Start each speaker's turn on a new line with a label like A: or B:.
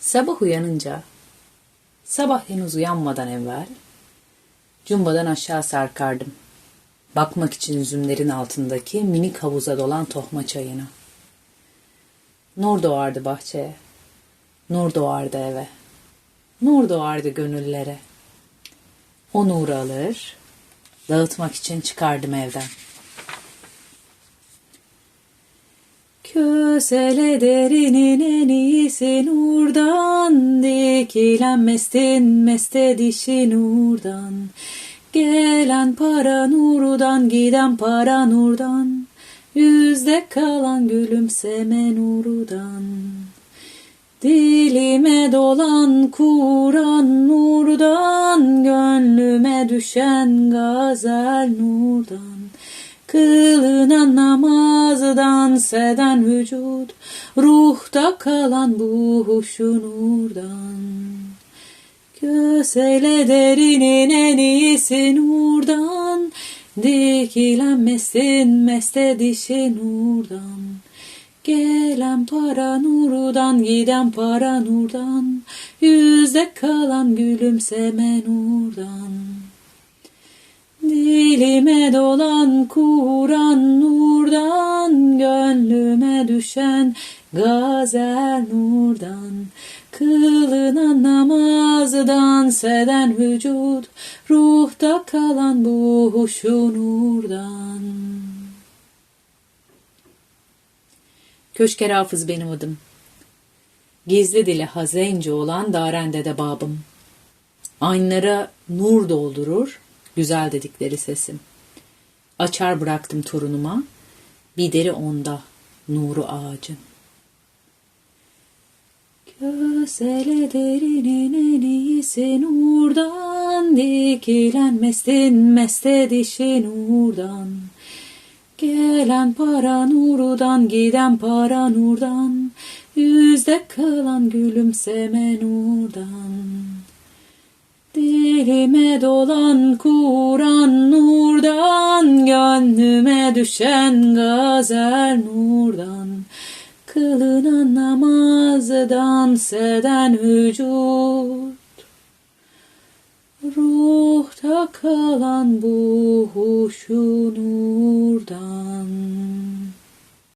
A: Sabah uyanınca, sabah henüz uyanmadan evvel, cumbadan aşağı sarkardım. Bakmak için üzümlerin altındaki minik havuza dolan tohma çayına. Nur doğardı bahçeye, nur doğardı eve, nur doğardı gönüllere. O nuru alır, dağıtmak için çıkardım evden. Kösele derinin en iyisi nurdan Dikilen mestin meste dişi nurdan. Gelen para nurdan giden para nurdan. Yüzde kalan gülümseme nurdan Dilime dolan Kur'an nurdan. Gönlüme düşen gazel nurdan. Kılınan namazdan seden vücut Ruhta kalan bu huşu nurdan Kösele derinin en iyisi nurdan Dikilen mestin meste dişi nurdan. Gelen para nurdan giden para nurdan Yüzde kalan gülümseme nurdan. Dilime dolan Kur'an nurdan, düşen gazel nurdan. Kılınan namazdan seden vücut, ruhta kalan bu huşu nurdan. Köşker hafız benim adım. Gizli dili hazence olan darende de babım. Aynlara nur doldurur, güzel dedikleri sesim. Açar bıraktım torunuma, bir deri onda, nuru ağacın. Kösele derinin en iyisi nurdan, dikilen mestin meste dişi nurdan. Gelen para nurdan, giden para nurdan, yüzde kalan gülümseme nurdan. Dilime dolan Kur'an nurdan, gönlüme düşen gazel nurdan. Kılınan namazdan seden vücut, ruhta kalan bu huşu nurdan.